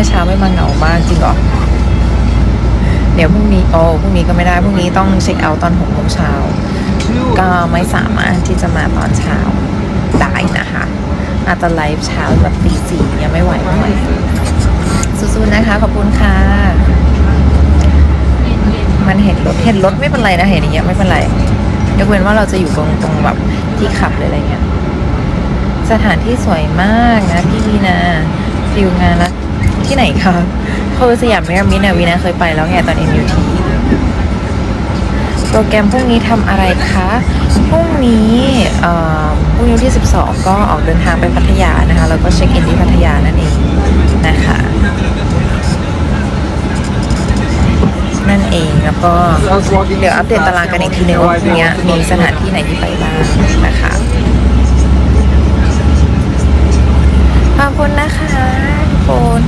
มื่อเช้าไม่มาเหงามากจริงเหรอ เดี๋ยวพรุ่งนี้โอ้พรุ่งนี้ก็ไม่ได้พรุ่งนี้ต้องเช็คเอาท์ตอนหกโมงเช้าก็ไม่สามารถที่จะมาตอนเช้าได้นะคะ อาจจะไลฟ์เช้าแบบตีสี่ยังไม่ไหวไม่ไหวสู้ๆนะคะ ขอบคุณค่ะ มันเห็นรถเห็นรถไม่เป็นไรนะเห็นอย่างเงี้ยไม่เป็นไรยกเว้นว่าเราจะอยู่ตรงตรงแบบที่ขับหรืออะไรเงี้ยสถานที่สวยมากนะพี่วีนาฟิลงานละ ที่ไหนคะคือสยามพีระมิดเนี่ยวีนาเคยไปแล้วไงตอน MUT โปรแกรมพรุ่งนี้ทำอะไรคะ พรุ่งนี้เอ่อพรุ่งนี้วันที่ 12 ก็ออกเดินทางไปพัทยานะคะ แล้วก็เช็คอินที่พัทยานั่นเองนะคะ นั่นเองแล้วก็เดี๋ยวอัปเดตตารางกันอีกทีนึงว่าพรุ่งนี้มีสถานที่ไหนที่ไปบ้างนะคะขอบคุณนะคะทุกคน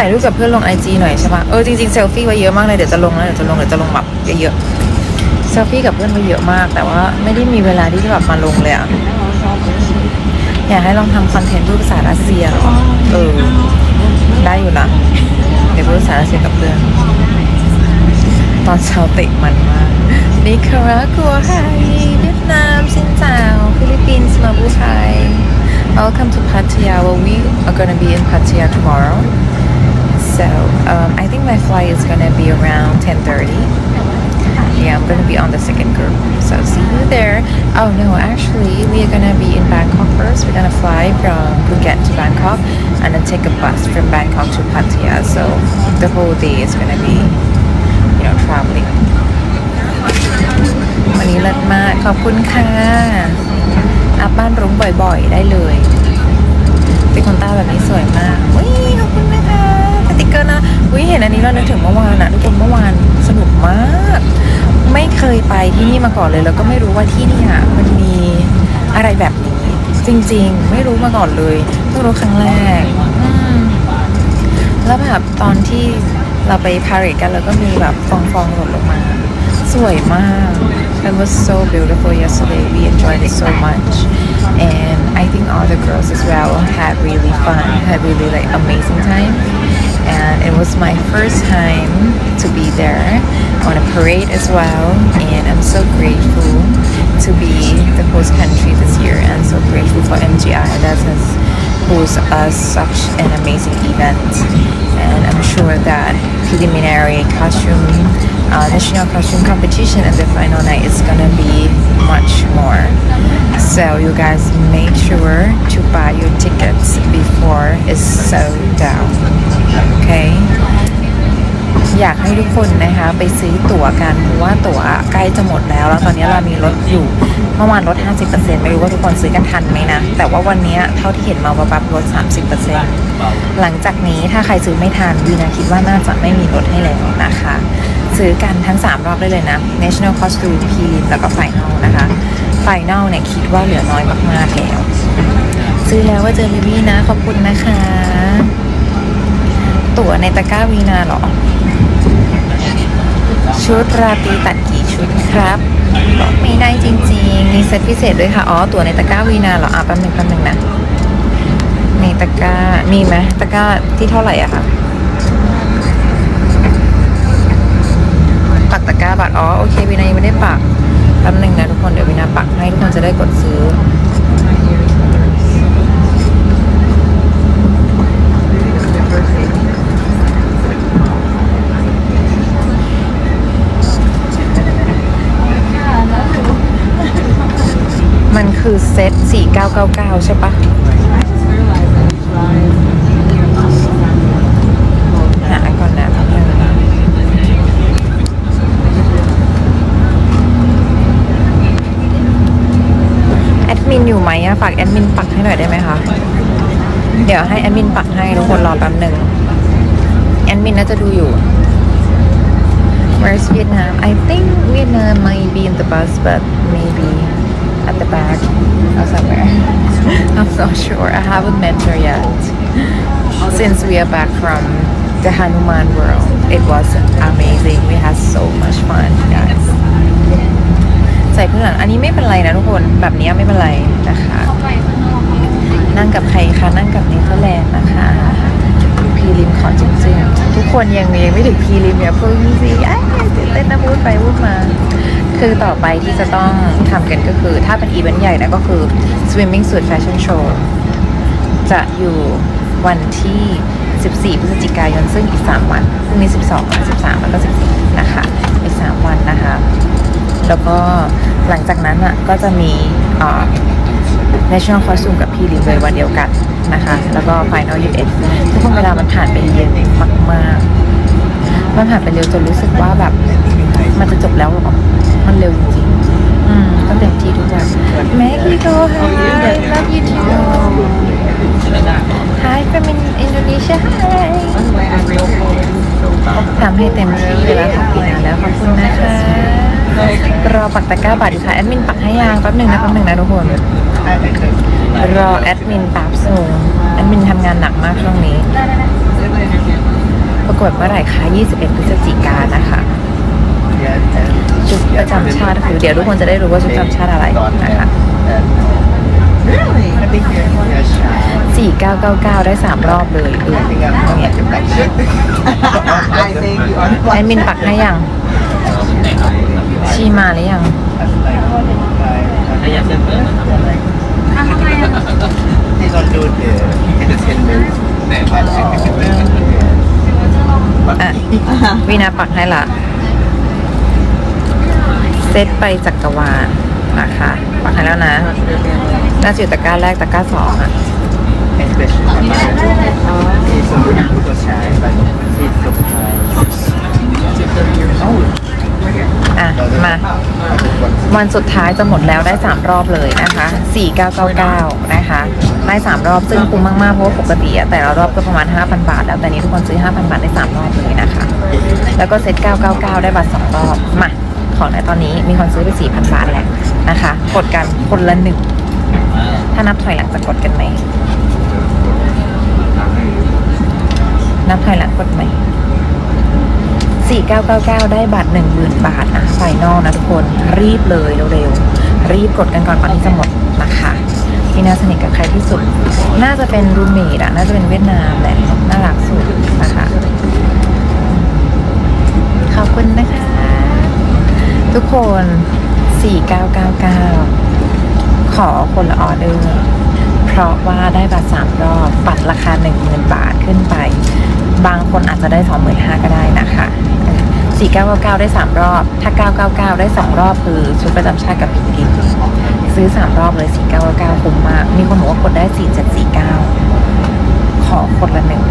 ถ่ายรูปกับเพื่อนลงไอจีหน่อยใช่ปะเออจริงๆเซลฟี่ไว้เยอะมากเลยเดี๋ยวจะลงแล้วเดี๋ยวจะลงเดี๋ยวจะลงแบบเยอะๆเซลฟี่กับเพื่อนไว้เยอะมาก แต่ว่าไม่ได้มีเวลาที่จะแบบมาลงเลยอะอยากให้ลองทำคอนเทนต์พูดภาษารัสเซียเอเออได้อยู่นะเดี๋ยวพูดภาษารัสเซียกับเพื่อนตอนเช้าเตะมันมากนิคารากัวไฮเวียดนามสินเจ้าฟิลิปปินส์มาบูไฮ Welcome to Pattaya. Well, we are going to be in Pattaya tomorrow. So, um, I think my flight is going to be around 10.30. Yeah, I'm going to be on the second group. So, see you there. Oh, no, actually, we are going to be in Bangkok first. We're going to fly from Phuket to Bangkok and then take a bus from Bangkok to Pattaya. So, the whole day is going to be you know traveling วันนี้เลิศมากขอบคุณค่ะ อัพบ้านรุ้งบ่อยๆ ได้เลย เป็นคนใต้แบบนี้สวยมากวิขอบคุณนะคะสติ กเกอร์นะวิเห็นอันนี้เรานึกถึงเมื่อวานอะทุกคนเมื่อวานสนุกมาก ไม่เคยไปที่นี่มาก่อนเลย แล้วก็ไม่รู้ว่าที่นี่อะมันมีอะไรแบบนี้ จริง ๆ ไม่รู้มาก่อนเลยเพิ่งรู้ครั้งแรกแล้วแบบตอนที่เราไปพาเรดกันแล้วก็มีแบบฟองฟองๆหล่นลงมา สวยมาก It was so beautiful yesterday we enjoyed it so much and I think all the girls as well had really fun had really like amazing time and it was my first time to be there. On a parade as well and I'm so grateful to be the host country this year and so grateful for MGI that has host us such an amazing event and I'm sure that preliminary costume uh, national costume competition and the final night is gonna be much more so you guys make sure to buy your tickets before it's sold out okay อยากให้ทุกคนนะคะไปซื้อตั๋วกันเพราะว่าตั๋วใกล้จะหมดแล้ว แล้วตอนนี้เรามีลดอยู่เมื่อวานลด 50%ไม่รู้ว่าทุกคนซื้อกันทันไหมนะ แต่ว่าวันนี้เท่าที่เห็นมาบับลด 30%หลังจากนี้ถ้าใครซื้อไม่ทันวีนาคิดว่าน่าจะไม่มีลดให้แล้วนะคะ ซื้อกันทั้ง 3 รอบได้เลยนะ National Costume p r e แล้วก็ Final นะคะ Final เนี่ยคิดว่าเหลือน้อยมาก ๆ แล้ว ซื้อแล้วว่าเจอวิวีนะ ขอบคุณนะคะ ตั๋วในตะกร้าวีนาเหรอ ชุดราตรีตัดกี่ชุดครับบอกม่ได้จริง ๆ มีเซตพิเศษด้วยค่ะ อ๋อ ตั๋วในตะกร้าวีนาเหรอ อะแป๊บหนึงแป๊บหนึงนะ ในตะกร้า มีไหมตะกร้าที่เท่าไหร่อะคะ ปักตะกร้าบัตรอ๋อ โอเควีนายังไม่ได้ปักแป๊บหนึงนะทุกคน เดี๋ยววีนาปักให้ทุกคนจะได้กดซื้อ มันคือเซต4999 ใช่ปะหาก่อนนะแป๊บนึงแอยู่ไหมอะฝากแอดมินปักให้หน่อยได้ไหมคะ เดี๋ยวให้แอดมินปักให้ทุกคนรอแป๊บหนึ่งแอดมินน่าจะดูอยู่ Where's Vietnam? I think Vietnam might be in the bus, but maybe at the back or somewhere. I'm not sure. I haven't met her yet. Since we are back from the Hanuman world, it was amazing. We had so much fun, guys. ใส่เพื่อนหลังอันนี้ไม่เป็นไรนะทุกคนแบบนี้ไม่เป็นไรนะคะนั่งกับใครคะนั่งกับเนเธอร์แลนด์นะคะพีริมขอจริงๆ ทุกคนยังยังไม่ถึงพีริมอย่าเพิ่งสิไอ้ตื่นเต้นนะพูดไปพูดมา คือต่อไปที่จะต้องทำกันก็คือ ถ้าเป็นอีเวนต์ใหญ่นะก็คือ swimming suit fashion show จะอยู่วันที่ 14 พฤศจิกายน ซึ่งอีก 3 วันพรุ่งนี้ 12น13 แล้วก็ 14 นะคะ อีก 3 วันนะคะ แล้วก็หลังจากนั้นอะก็จะมีเอ่อ national costume กับพี่ลิมเลยวันเดียวกันนะคะ แล้วก็ final US ทุกคนเวลามันผ่านไปเร็วมากๆมันผ่านไปเร็วจนรู้สึกว่าแบบ มันจะจบแล้วแบบมันเร็วจริงๆอืมก็เต็มที่ทุกวัน Mexico hi love you too hi from in- Indonesia hi ทำให้เต็มที่เวลาของปีนาแล้วขอบคุณนะคะรอปักตะกร้าบัตรอยู่ค่ะแอดมินปักให้ยางแป๊บหนึ่งนะแป๊บหนึ่งนะทุกคนรอแอดมินแป๊บสูงแอดมินทำงานหนักมากช่วงนี้ ประกวดเมื่อไหร่คะ21พฤศจิกายนนะคะชุดประจำชาติคือเดี๋ยวทุกคนจะได้รู้ว่าชุดประจำชาติอะไรนะคะ Really? I think you're, you're shy. 4999ได้3รอบเลยดู I think I'm like a black sheep. I think you are แอดมินปักให้ยัง ชีมาหรือยัง They don't do the entertainment. อะ วีนาปักให้ละเซตไปจักรวาลนะคะ ปักให้แล้วนะ น่าจะอยู่ตะกร้าแรกตะกร้าสองอะ Especially my mother. He's a little shy, but he's so shy. อะ มา วันสุดท้ายจะหมดแล้วได้ 3 รอบเลยนะคะ 4999 นะคะ ได้ 3 รอบซึ่งคุ้มมาก ๆ เพราะว่าปกติอะแต่ละรอบก็ประมาณ 5,000 บาท แล้วแต่นี้ทุกคนซื้อ 5,000 บาทได้ 3 รอบเลยนะคะ แล้วก็เซ็ต999 ได้บัตร2รอบ มา ของในตอนนี้มีคนซื้อไป 4,000 บาทแล้วนะคะ กดกันคนละหนึ่งถ้านับถอยหลังจะกดกันไหม นับถอยหลังกดไหม่4999 ได้บัตร10,000 บาทนะไฟนอลนะทุกคนรีบเลยเร็วๆรีบกดกันก่อนก่อนที่จะหมดนะคะพี่น่าสนิทกับใครที่สุด น่าจะเป็นรูเมดอะน่าจะเป็นเวียดนามแหละน่ารักสุดนะคะขอบคุณนะคะ ทุกคน 4999 ขอคนละออเดอร์เพราะว่าได้บัตรสามรอบบัตรราคา 10,000 บาทขึ้นไป บางคนอาจจะได้ 25,000ก็ได้นะคะ4999 ได้ 3 รอบ ถ้า 999 ได้ 2 รอบคือชุดประจำชาติกับพิงกินซื้อ 3 รอบเลย 4999 คุ้มมาก มีคนบอกว่ากดได้ 4749 ขอคนละหนึ่ง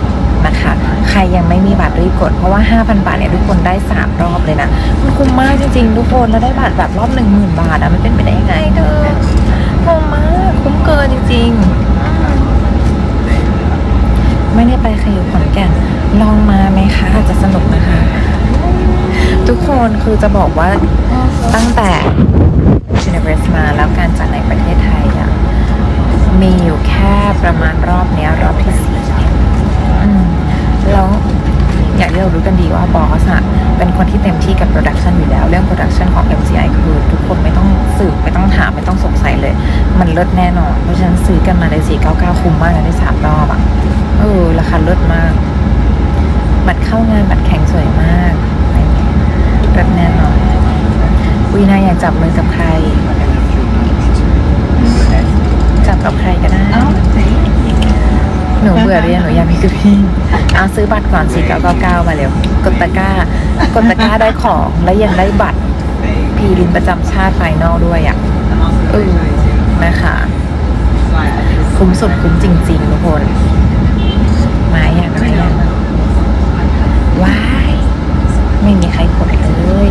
นะคะ ใครยังไม่มีบัตรรีบกด เพราะว่า 5,000 บาทเนี่ยทุกคนได้ 3 รอบเลยนะ มันคุ้มมากจริงๆ ทุกคน แล้วได้บัตรแบบรอบ 10,000 บาทอะมันเป็นไปได้ยังไงเธอคุ้มมาก คุ้มเกินจริง ๆ ไม่ได้ไปใครอยู่ขอนแก่นลองมาไหมคะอาจจะสนุกนะคะ ทุกคนคือจะบอกว่าตั้งแต่ Universe มาแล้วการจัดในประเทศไทยอะมีอยู่แค่ประมาณรอบนี้รอบที่สี่ อย่างที่เรารู้กันดีว่าบอสอะเป็นคนที่เต็มที่กับโปรดักชันอยู่แล้ว เรื่องโปรดักชันของ MCI คือ ทุกคนไม่ต้องสืบไม่ต้องถามไม่ต้องสงสัยเลย มันเลิศแน่นอน เพราะฉะนั้นซื้อกันมาเลย499 คุ้มมากนะได้สามรอบอะเออ ราคาเลิศมากบัตรเข้างานบัตรแข่งสวยมากอะไรเงี้ยเลิศแน่นอนวีนาอยากจับมือกับใครจับกับใครก็ได้ หนูเบื่อเรียนหนูอยากมีกับพี่เอาซื้อบัตรก่อนสี่เก้าเก้าเก้ามาเร็วกดตะกร้ากดตะกร้าได้ของแล้วยังได้บัตรพีรินประจำชาติไฟนอลด้วยอะเออนะคะคุ้มสุดคุ้มจริง ๆ ทุกคนมาอย่างมาอย่างว้ายไม่มีใครกดเลย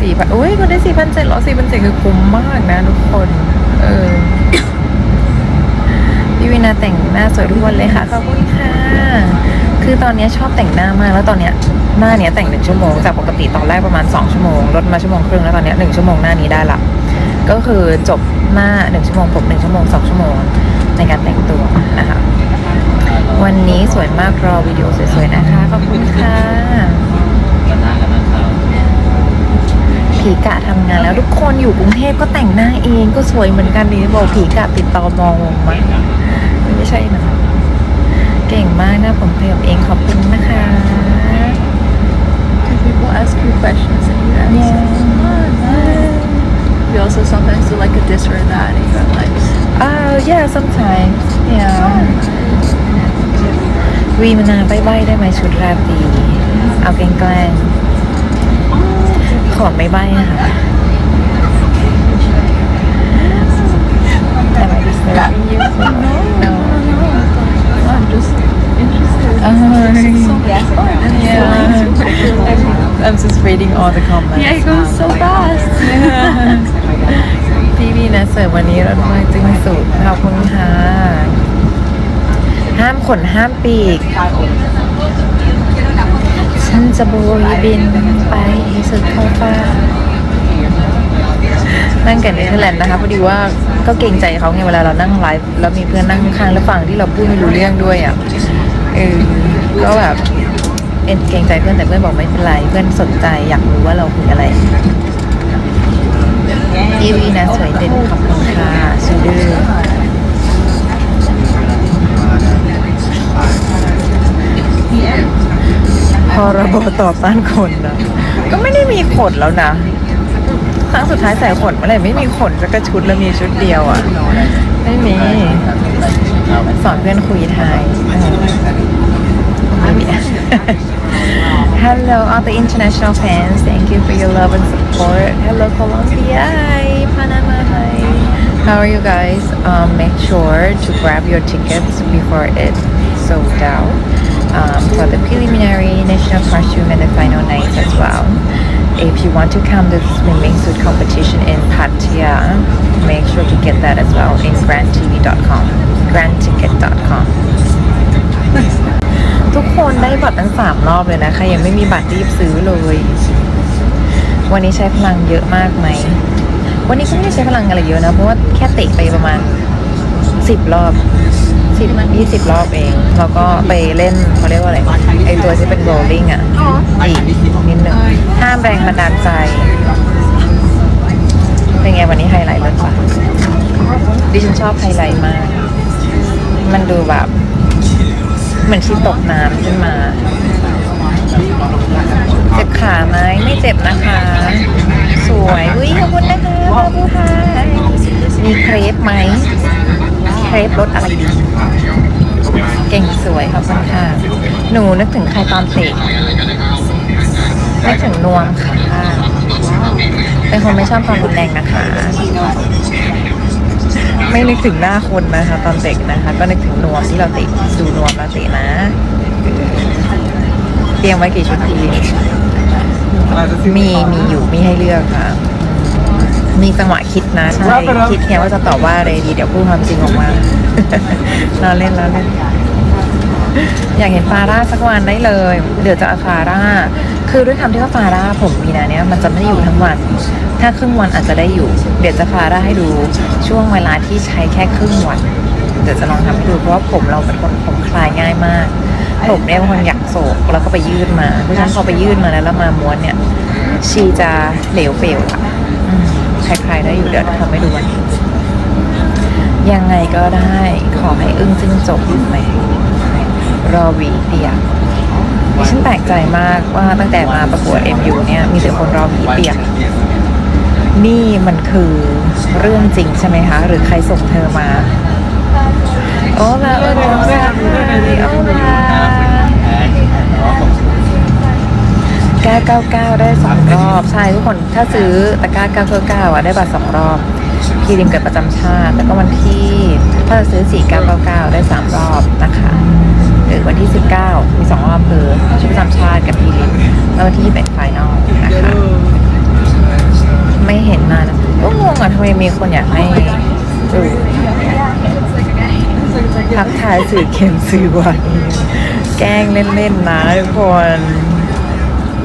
สี่พันอุ้ยคนได้สี่พันเจ็ดหรอสี่พันเจ็ดคือคุ้มมากนะทุกคน เออ พี่วินาแต่งหน้าสวยทุกวันเลยค่ะขอบคุณค่ะ คือตอนนี้ชอบแต่งหน้ามากแล้วตอนเนี้ยหน้าเนี้ยแต่งหนึ่งชั่วโมงจากปกติตอนแรกประมาณสองชั่วโมงลดมาชั่วโมงครึ่งแล้วตอนเนี้ยหนึ่งชั่วโมงหน้านี้ได้ละก็คือจบหน้าหนึ่งชั่วโมงผมหนึ่งชั่วโมงสองชั่วโมงในการแต่งตัวนะคะวันนี้สวยมากรอวิดีโอสวยๆนะคะขอบคุณค่ะ ผีกะทำงานแล้ว ทุกคนอยู่กรุงเทพก็แต่งหน้าเองก็สวยเหมือนกันนี่บอกผีกะติดต่อมองมาไม่ใช่นะเก่งมากนะผมเตรียมเองขอบคุณนะคะ People ask you questions and you answer. You also sometimes do like a this or that in your life. Oh yeah sometimes yeah วีมนาใบ้ๆได้ไหมชุดราตรีเอาแกล้งๆ ขอไม่ใบ้อะค่ะ Am I disturbing you? No. I'm just interested. Oh, So yeah. I'm just reading all the comments. Yeah, it goes so fast. พี่บีนะเสิร์ฟวันนี้รถไฟจึงสุดขอบคุณค่ะห้ามขนห้ามปีก จะโบยบินไปสุดท้องฟ้านั่งกันเนเธอร์แลนด์นะคะพอดีว่าก็เกรงใจเขาไงเวลาเรานั่งไลฟ์แล้วมีเพื่อนนั่งข้างแล้วฟังที่เราพูดไม่รู้เรื่องด้วยอะเออก็แบบเอ็นเกรงใจเพื่อนแต่เพื่อนบอกไม่เป็นไรเพื่อนสนใจอยากรู้ว่าเราคุยอะไรอีวีนะสวยเด่นขอบคุณค่ะชูดื้อ พรบต่อต้านขนนะ ก็ไม่ได้มีขนแล้วนะ ครั้งสุดท้ายใส่ขนเมื่อไหร่ไม่มีขนสักระชุดแล้วมีชุดเดียวอะ ไม่มี สอนเพื่อนคุยไทยไม่มี Hello all the international fans thank you for your love and support Hello Colombia hi Panama hi How are you guys um, make sure to grab your tickets before it sold out um, for the preliminary national costume and the final night as well if you want to come to the swimming suit competition in Pattaya, make sure to get that as well in grandtv.com, grandticket.com. ทุกคนได้บัตรตั้งสามรอบเลยนะใครยังไม่มีบัตรรีบซื้อเลย วันนี้ใช้พลังเยอะมากไหม วันนี้ก็ไม่ได้ใช้พลังอะไรเยอะนะ เพราะว่าแค่เตะไปประมาณสิบรอบ สิบยี่สิบรอบเอง แล้วก็ไปเล่นเขาเรียกว่าอะไรไอตัวที่เป็นโรลลิ่งอะอีกนิดนึงห้ามแรงบันดาลใจ เป็นไงวันนี้ไฮไลท์เลิศปะดิฉันชอบไฮไลท์มาก มันดูแบบเหมือนชีตกน้ำขึ้นมา เจ็บขาไหมไม่เจ็บนะคะ สวย อุ้ยขอบคุณนะคะขอบคุณค่ะมีเครปไหม เครปรสอะไรดีเก่งสวยขอบคุณค่ะ หนูนึกถึงใครตอนเตะนึกถึงนวมค่ะเป็นคนไม่ชอบความรุนแรงนะคะ ไม่นึกถึงหน้าคนนะคะ ตอนเตะนะคะ ก็นึกถึงนวมที่เราเตะดูนวมแล้วเตะนะ เตรียมไว้กี่ชุดทีมีมีอยู่มีให้เลือกค่ะ มีจังหวะคิดนะใช่คิดแค่ว่าจะตอบว่าอะไรดี เดี๋ยวพูดความจริงออกมาเราเล่นเราเล่นอยากเห็นฟาร่าสักวันได้เลย เดี๋ยวจะเอาฟาร่า คือด้วยคำที่ว่าฟาร่าผมมีนาเนี้ยมันจะไม่ได้อยู่ทั้งวัน ถ้าครึ่งวันอาจจะได้อยู่ เดี๋ยวจะฟาร่าให้ดูช่วงเวลาที่ใช้แค่ครึ่งวัน เดี๋ยวจะลองทำให้ดูเพราะว่าผมเราเป็นคนผมคลายง่ายมาก ผมเนี่ยเป็นคนอยากโศกแล้วก็ไปยืดมา เพราะฉะนั้นพอไปยืดมาแล้วแล้วมาม้วนเนี่ย ชีจะเหลวเปลวอะอืม คลายๆได้อยู่เดี๋ยวทำให้ดูวันยังไงก็ได้ขอให้อึ้งจึงจบไหมรอวีเปียกดิฉันแปลกใจมากว่าตั้งแต่มาประกวด MU เนี่ยมีแต่คนรอวีเปียกนี่มันคือเรื่องจริงใช่ไหมคะ หรือใครส่งเธอมาโอ้ลาโอ้ลาโอ้ลา 999 ได้สองรอบ ใช่ทุกคนถ้าซื้อตะกร้า999อะได้บัตรสองรอบพีริมเกิดประจำชาติ แล้วก็วันที่ถ้าจะซื้อ 4999 ได้สามรอบนะคะหรือวันที่ 19 มีสองรอบคือชุดประจำชาติกับพีริมแล้ววันที่เป็นไฟนอลนะคะไม่เห็นนานนะก็งงอะทำไมมีคนอยากให้ดูทักทายสื่อเข็มสื่อวานแกล้งเล่นๆนะทุกคน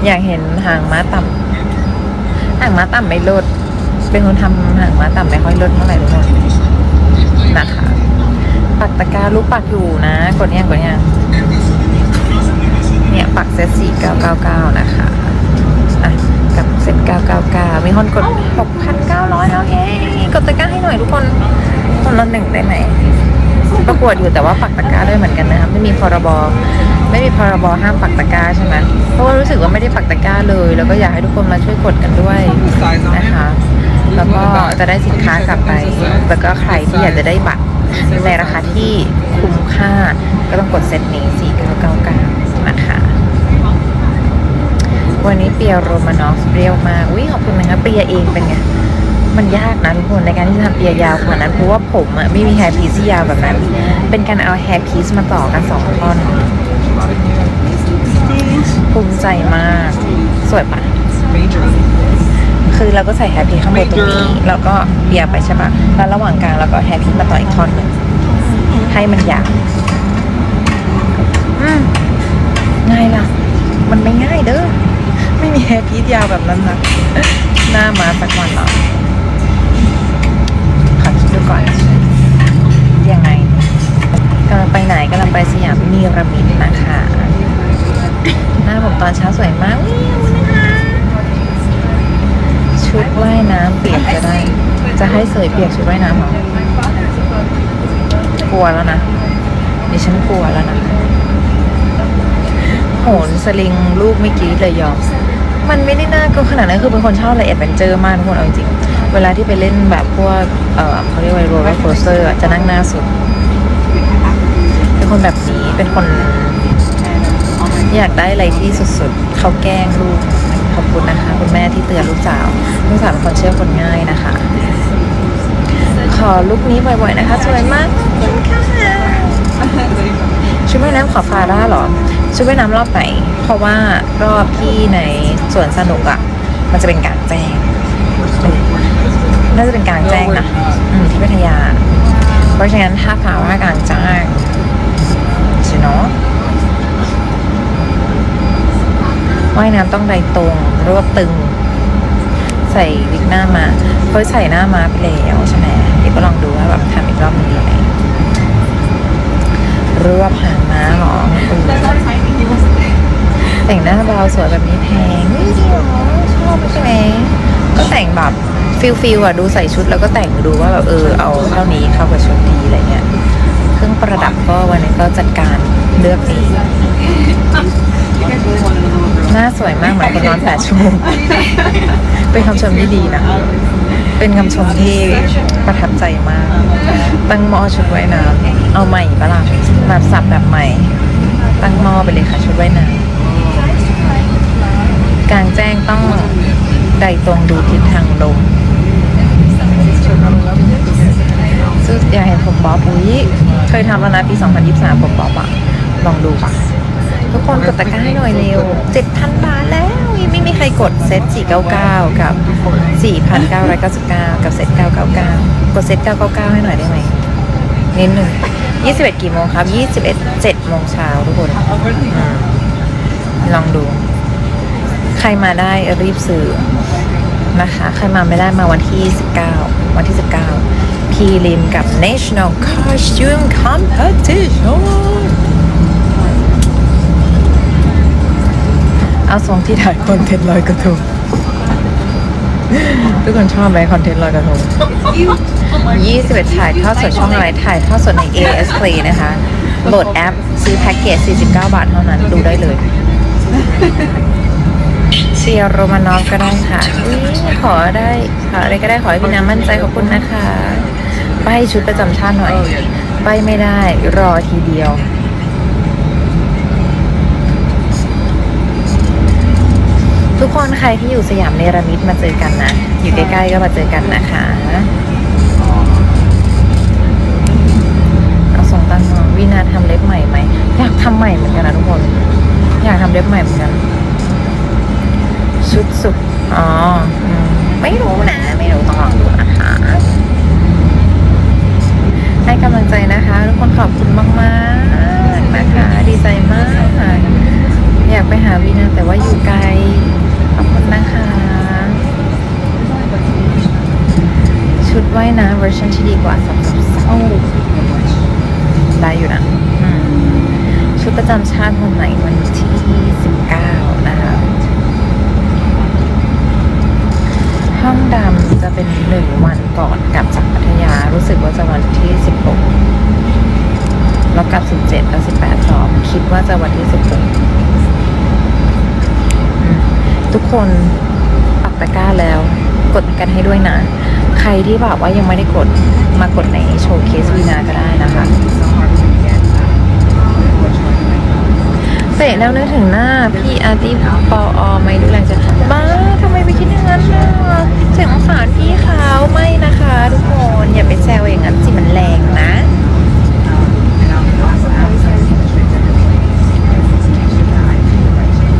อยากเห็นหางม้าต่ำหางม้าต่ำไม่ลด เป็นคนทำหางม้าต่ำไม่ค่อยลดเท่าไหร่ทุกคนนะคะ ปักตะกร้าลูกปักอยู่นะกดยังกดยังเนี่ยปักเซตสี่เก้าเก้าเก้านะคะอะกับเซตเก้า999มีคนกด6,900แล้วเฮ้กดตะกร้าให้หน่อยทุกคนคนละหนึ่งได้ไหมประกวดอยู่แต่ว่าปักตะกร้าด้วยเหมือนกันนะคะไม่มีพรบ ไม่มีพรบห้ามปักตะกร้าใช่ไหมเพราะว่ารู้สึกว่าไม่ได้ปักตะกร้าเลย แล้วก็อยากให้ทุกคนมาช่วยกดกันด้วยนะคะ แล้วก็จะได้สินค้ากลับไป แล้วก็ใครที่อยากจะได้บัตรในราคาที่คุ้มค่าก็ต้องกดเซตนี้ 4999 นะคะ วันนี้เปียโรมานอฟเรียวมากอุ้ยขอบคุณนะคะเปียเองเป็นไงมันยากนะทุกคนในการที่จะทำเปียยาวขนาดนั้นเพราะว่าผมอะไม่มีแฮร์พีซที่ยาวแบบนั้น เป็นการเอาแฮร์พีซมาต่อกันสองท่อน ภูมิใจมาก สวยปะคือเราก็ใส่แฮร์พีซข้างบนตรงนี้ แล้วก็เปียไปใช่ปะแล้วระหว่างกลางเราก็แฮร์พีซมาต่ออีกท่อนหนึ่งให้มันยาวง่ายล่ะ มันไม่ง่ายเด้อ ไม่มีแฮร์พีซยาวแบบนั้นนะหน้ามาสักวันหรอขอคิดดูก่อนยังไงกำลังไปไหนกำลังไปสยามมีรามิด ตอนเช้าสวยมากวิวนะคะชุดว่ายน้ำเปียกจะได้ จะให้เสยเปียกชุดว่ายน้ำเหรอกลัวแล้วนะดิฉันกลัวแล้วนะโหนสลิงลูกไม่กรีดเลยยอมมันไม่ได้น่ากลัวขนาดนั้นคือเป็นคนชอบอะไรแอดเวนเจอร์มากทุกคนเอาจริงเวลาที่ไปเล่นแบบพวกเออเขาเรียกว่าโรลเลอร์โคสเตอร์จะนั่งหน้าสุด เป็นคนแบบนี้เป็นคน อยากได้อะไรที่สุดๆ เขาแกล้งลูกขอบคุณนะคะ คุณแม่ที่เตือนลูกสาวลูกสาวเป็นคนเชื่อคนง่ายนะคะ ขอลุคนี้บ่อยๆนะคะ สวยมากขอบคุณค่ะชุดว่ายน้ำขอฟาร่าหรอชุดว่ายน้ำรอบไหน เพราะว่ารอบที่ในสวนสนุกอะ่ะ มันจะเป็นกลางแจ้งน่าจะเป็นกลางแจ้งนะที่พัทยา เพราะฉะนั้นถ้าฟาร่ากลางแจ้งใช่เนาะ ว่ายน้ำต้องใดตรง รวบตึง ใส่วิกหน้ามาเคยใส่หน้ามาไปแล้วใช่ไหมเดี๋ยวก็ลองดูว่าแบบทำอีกรอบหนึงดีไหมรวบหางม้าหรอเออแต่งหน้าเบาสวยแบบนี้แพงนี่ดีหรอชอบใช่ไหมก็แต่งแบบฟิลฟิลอะดูใส่ชุดแล้วก็แต่งดูว่าแบบเออเอาเท่านี้เข้ากับชุดดีอะไรเงี้ยเครื่องประดับก็วันนี้ก็จัดการเลือกนี้ หน้าสวยมากเหมือนคนนอนแปดชั่วโมงเป็นคำชมที่ดีนะ เป็นคำชมที่ประทับใจมาก ตั้งหม้อชุดว่ายน้ำเอาใหม่ปะล่ะแบบสับแบบใหม่ ตั้งหม้อไปเลยค่ะชุดว่ายน้ำกลางแจ้งต้องใดตรงดูทิศทางลมซึ่งอยากเห็นผมบ๊อบอุ้ยเคยทำแล้วนะปี 2023 ผมบ๊อบอะลองดูปะ ทุกคนกดตะกร้าให้หน่อยเร็ว 7,000 บาทแล้ว ยังไม่มีใครกดเซต499 กับ 4,999 กับเซต999 กดเซต999 ให้หน่อยได้ไหมนิดหนึ่ง21 กี่โมงครับ 21 7โมงเช้าทุกคน ลองดู ใครมาได้รีบซื้อนะคะ ใครมาไม่ได้มาวันที่ 19 วันที่ 19 พีริมกับ National Costume Competition เอาทรงที่ถ่ายคอนเทนต์ลอยกระทงทุกคนชอบไหมคอนเทนต์ลอยกระทง21ถ่ายทอดสดช่องอะไรถ่ายทอดสดใน AS Play นะคะ โหลดแอป ซื้อแพ็กเกจ 49 บาทเท่านั้น ดูได้เลยเชียร์โรมานอฟก็ได้ค่ะขอได้ขออะไรก็ได้ขอให้พี่น้ำมั่นใจขอบคุณนะคะใบชุดประจำชาติหน่อยใบไม่ได้รอทีเดียว ทุกคนใครที่อยู่สยามเนรมิตมาเจอกันนะ อยู่ใกล้ๆก็มาเจอกันนะคะเอาส่งตั้งมาวินาทำเล็บใหม่ไหมอยากทำใหม่เหมือนกันนะทุกคน อยากทำเล็บใหม่เหมือนกัน ชุดสุดอ๋อไม่รู้นะ ไม่รู้ต้องลองดูนะคะให้กำลังใจนะคะ ทุกคนขอบคุณมากๆนะคะ ดีใจมากอยากไปหาวีนาแต่ว่าอยู่ไกล ขอบคุณนะคะ ชุดว่ายน้ำเวอร์ชันที่ดีกว่าสำหรับสาวได้อยู่นะชุดประจำชาติวันไหนวันที่ 19 นะคะ ห้องดำจะเป็นหนึ่งวันก่อนกลับจากพัทยารู้สึกว่าจะวันที่สิบหกแล้วกลับสิบเจ็ดแล้วสิบแปดสอบ คิดว่าจะวันที่สิบหก ทุกคนปักตะกร้าแล้ว กดกันให้ด้วยนะ ใครที่แบบว่ายังไม่ได้กดมากดในโชว์เคสวีนาก็ได้นะคะเตะแล้วนึกถึงหน้า พี่อาร์ตี้ปออไม่ดูแรงจะบ้าทำไมไปคิดอย่างนั้นล่ะเสียงสงสารพี่เขาไม่นะคะ ทุกคนอย่าไปแซวอย่างนั้นสิมันแรงนะ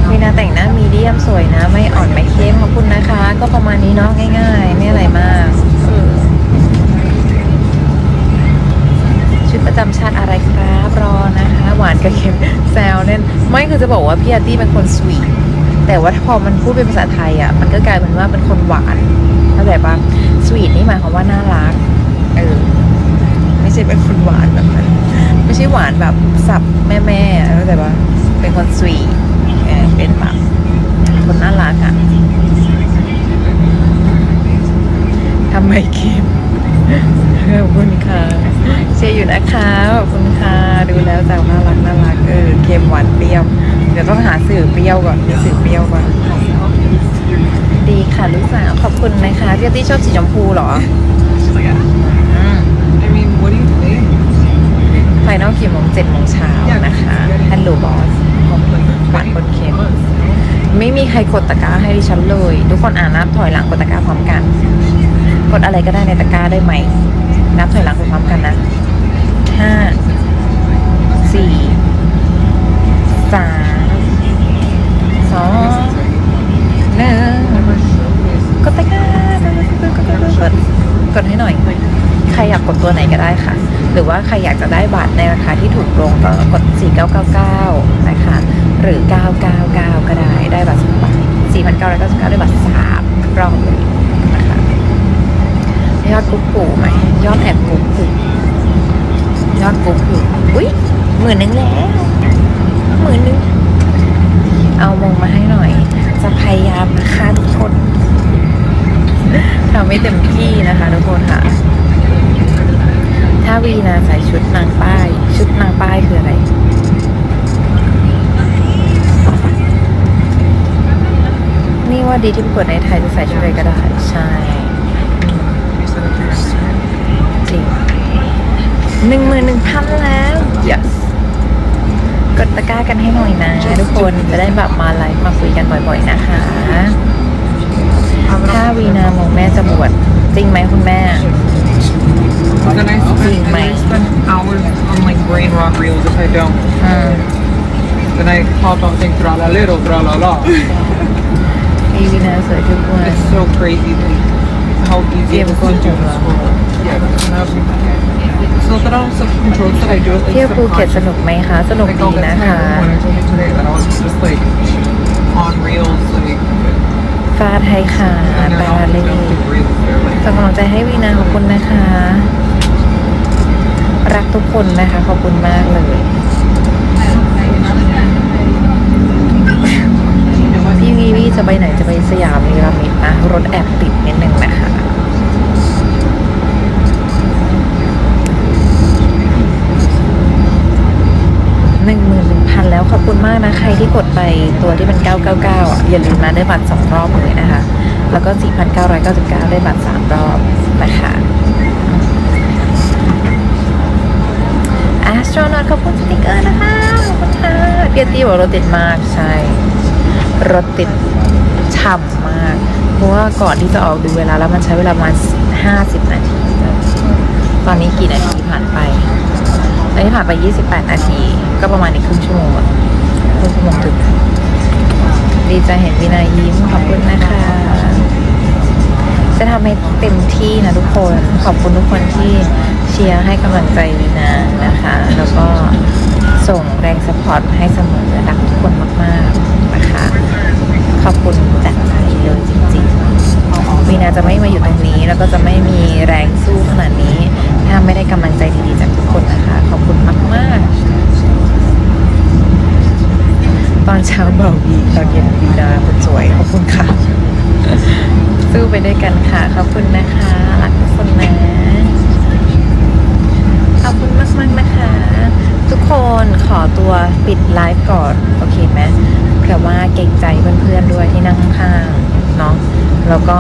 วี นาแต่งหน้ามีเดียมสวยนะ ไม่อ่อนไม่เข้มขอบคุณนะคะ ก็ประมาณนี้เนาะง่ายๆ ไม่อะไรมาก ชุดประจำชาติอะไรครับรอนะคะ หวานกับเค็มแซวเล่นไม่คือจะบอกว่าพี่อาร์ตี้เป็นคนสวีทแต่ว่าพอมันพูดเป็นภาษาไทยอะ มันก็กลายเป็นว่าเป็นคนหวานเข้าใจปะสวีทนี่หมายความว่าน่ารักเออไม่ใช่เป็นคนหวานแบบนั้นไม่ใช่หวานแบบสับแม่แม่ๆเข้าใจปะเป็นคนสวีท เออเป็นแบบคนน่ารักอะทำไมเค็มขอบคุณค่ะเชียร์อยู่นะคะขอบคุณค่ะดูแล้วแต่น่ารักน่ารักเออเค็มหวานเปรี้ยว เดี๋ยวต้องหาสื่อเปรี้ยวก่อนมีสื่อเปรี้ยวก่อนดีค่ะลูกสาวขอบคุณนะคะพี่อาร์ตี้ชอบสีชมพูเหรออืม I mean, what do you think? ไฟนอลกี่โมงเจ็ดโมงเช้านะคะฮัลโหลบอสหวานคนเค็มไม่มีใครกดตะกร้าให้ดิฉันเลย ทุกคนอ่านนับถอยหลังกดตะกร้าพร้อมกัน กดอะไรก็ได้ในตะกร้าได้ไหม นับถอยหลังไปพร้อมกันนะห้าสี่สามสองหนึ่งกดตะกร้ากดกดกดกดกดกดกดให้หน่อย ใครอยากกดตัวไหนก็ได้ค่ะ หรือว่าใครอยากจะได้บัตรในราคาที่ถูกลงก็กด 4999 นะคะ หรือ 999 ก็ได้ได้บัตรสองใบ4,999ได้บัตรสามรอบเลยนะคะยอดกุ๊กกูไหมยอดแอบกุ๊กกูยอดกุ๊กกูอุ้ยหมื่นหนึ่งแล้วหมื่นหนึ่งเอามงมาให้หน่อย จะพยายามนะคะทุกคนทำให้เต็มที่นะคะทุกคนค่ะ ถ้าวีนาใส่ชุดนางป้าย ชุดนางป้ายคืออะไร นี่ว่าดีที่ประกวดในไทยจะใส่ชุดอะไรก็ได้ ใช่จริงหนึ่งหมื่นหนึ่งพันแล้ว yes กดตะกร้ากันให้หน่อยนะ ทุกคนจะได้แบบมาไลฟ์มาคุยกันบ่อยๆนะคะ ถ้าวีนามงแม่จะบวชจริงไหมคุณแม่ Then I, Being and I nice. spend hours on like brain rot reels if I don't. อืม Then I pop on things tra la little tra la la. พี่วีนาสวยทุกวัน It's so crazy like, how easy it is to do this work. Yeah. and I've- It's not that I'm self-controlled that I do it like เที่ยวภูเก็ตส subconscious. นุกไหมคะ สนุก Like ดี I'll get นะ to my คะ room when I told you today that I was just like on reels like ฟาไทยค่ะ and ปา they're not เล่ just reels, they're like ส่งกำลังใจให้วีนาขอบคุณนะคะ รักทุกคนนะคะ ขอบคุณมากเลย พี่จะไปไหนจะไปสยามมีรามิดนะ รถแอบติดนิดนึงนะคะหนึ่งหมื่นหนึ่งพันแล้วขอบคุณมากนะ ใครที่กดไปตัวที่เป็น 999 อะ อย่าลืมนะได้บัตรสองรอบเลยนะคะ แล้วก็ 4,999 ได้บัตรสามรอบนะคะแอสโตรนอตขอบคุณสติกเกอร์นะคะขอบคุณค่ะเพียตี้บอกรถติดมากใช่ รถติดฉ่ำมาก เพราะว่าก่อนที่จะออกดูเวลาแล้วมันใช้เวลาประมาณ50 นาที ตอนนี้กี่นาทีผ่านไปตอนนี้ผ่านไป 28 นาที ก็ประมาณอีกครึ่งชั่วโมงอะครึ่งชั่วโมงถึง ดีใจเห็นวินายิ้มขอบคุณนะคะ จะทำให้เต็มที่นะทุกคน ขอบคุณทุกคนที่เชียร์ให้กำลังใจวินานะคะ แล้วก็ส่งแรงสปอร์ตให้เสมอรักทุกคนมาก ๆ นะคะ ขอบคุณจากใจเลยจริงๆวีนาจะไม่มาอยู่ตรงนี้ แล้วก็จะไม่มีแรงสู้ขนาดนี้ ถ้าไม่ได้กำลังใจดีๆจากทุกคนนะคะ ขอบคุณมากมากตอนเช้าเบาวีตอนเย็นวีนาคนสวยขอบคุณค่ะ สู้ไปด้วยกันค่ะ ขอบคุณนะคะรักทุกคนนะขอบคุณมากๆนะคะ ทุกคนขอตัวปิดไลฟ์ก่อน โอเคไหม กับว่าเก่งใจเพื่อนๆด้วยที่นั่งข้างเนาะแล้วก็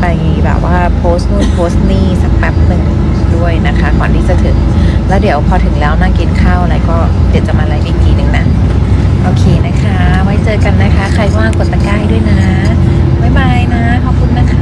ไปแบบว่าโพสต์นู่นโพสต์นี่สักแป๊บหนึ่งด้วยนะคะ ก่อนที่จะถึง แล้วเดี๋ยวพอถึงแล้วนั่งกินข้าวอะไรก็เดี๋ยวจะมาไลฟ์อีกทีหนึ่งนะโอเคนะคะ ไว้เจอกันนะคะ ใครว่างกดตะกร้าด้วยนะบ๊ายบายนะขอบคุณนะคะ